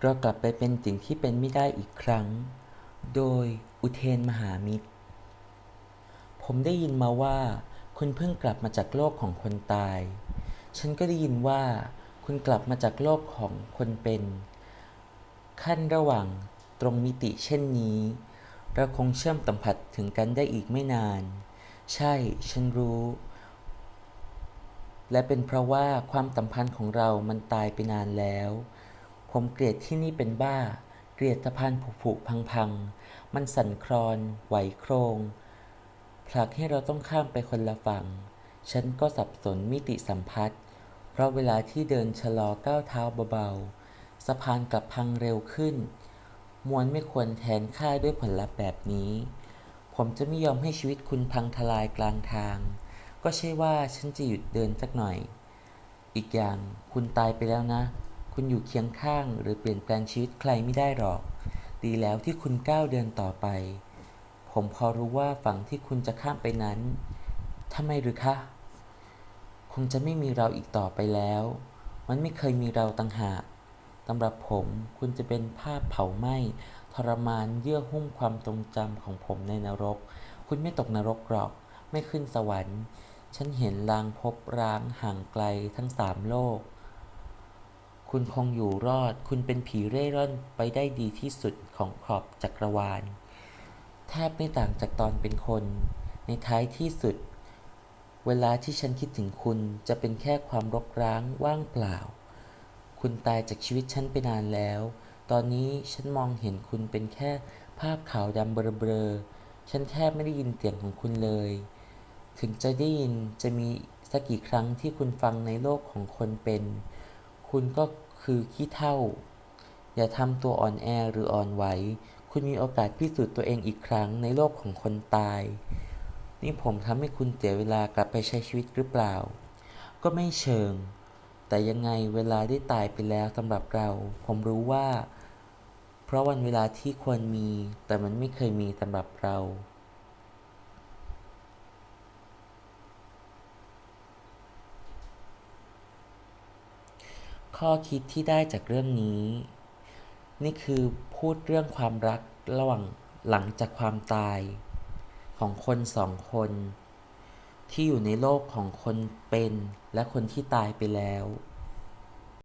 เรากลับไปเป็นสิ่งที่เป็นไม่ได้อีกครั้ง โดยอุเทนมหามิตร ผมได้ยินมาว่า คุณเพิ่งกลับมาจากโลกของคนตาย ฉันก็ได้ยินว่า คุณกลับมาจากโลกของคนเป็น ขั้นระหว่างตรงมิติเช่นนี้ เราคงเชื่อมสัมผัสถึงกันได้อีกไม่นาน ใช่ ฉันรู้ และเป็นเพราะว่าความสัมพันธ์ของเรามันตายไปนานแล้ว ผมเกลียดที่นี่เป็นบ้า เกลียดสะพานผุๆพังๆ มันสั่นคลอน ไหวโครง ผลักให้เราต้องข้ามไปคนละฝั่ง ฉันก็สับสนมิติสัมพัทธ์เพราะเวลาที่เดินชะลอก้าวเท้าเบาๆ สะพานกลับพังเร็วขึ้น มวลไม่ควรแทนค่าด้วยผลลัพธ์แบบนี้ ผมจะไม่ยอมให้ชีวิตคุณพังทลายกลางทาง ก็ใช่ว่าฉันจะหยุดเดินสักหน่อย อีกอย่างคุณตายไปแล้วนะ คุณอยู่เคียงข้าง หรือเปลี่ยนแปลงชีวิตใครไม่ได้หรอก ดีแล้วที่คุณก้าวเดินต่อไป ผมพอรู้ว่าฝั่งที่คุณจะข้ามไปนั้นทำไมหรือคะ คงจะไม่มีเราอีกต่อไปแล้ว มันไม่เคยมีเราต่างหากสำหรับผมคุณจะเป็นภาพเผาไหม้ทรมานเยื่อหุ้มความทรงจำของผมในนรก คุณไม่ตกนรกหรอก ไม่ขึ้นสวรรค์ ฉันเห็นลางพบร้างห่างไกลทั้งสามโลก คุณคงอยู่รอด คุณเป็นผีเร่ร่อนไปได้ดีที่สุดของขอบจักรวาล แทบไม่ต่างจากตอนเป็นคน ในท้ายที่สุด เวลาที่ฉันคิดถึงคุณจะเป็นแค่ความรกร้างว่างเปล่า คุณตายจากชีวิตฉันไปนานแล้ว ตอนนี้ฉันมองเห็นคุณเป็นแค่ภาพขาวดำเบลอๆฉันแทบไม่ได้ยินเสียงของคุณเลย ถึงจะได้ยินจะมีสักกี่ครั้งที่คุณฟังในโลกของคนเป็น คุณก็คือขี้เท่า อย่าทำตัวอ่อนแอหรืออ่อนไหว คุณมีโอกาสพิสูจน์ตัวเองอีกครั้งในโลกของคนตาย นี่ผมทำให้คุณเสียเวลากลับไปใช้ชีวิตหรือเปล่า ก็ไม่เชิง แต่ยังไงเวลาได้ตายไปแล้วสำหรับเรา ผมรู้ว่า เพราะวันเวลาที่ควรมี แต่มันไม่เคยมีสำหรับเรา ข้อคิดที่ได้จากเรื่องนี้ นี่คือพูดเรื่องความรักระหว่างหลังจากความตาย ของคนสองคน ที่อยู่ในโลกของคนเป็นและคนที่ตายไปแล้ว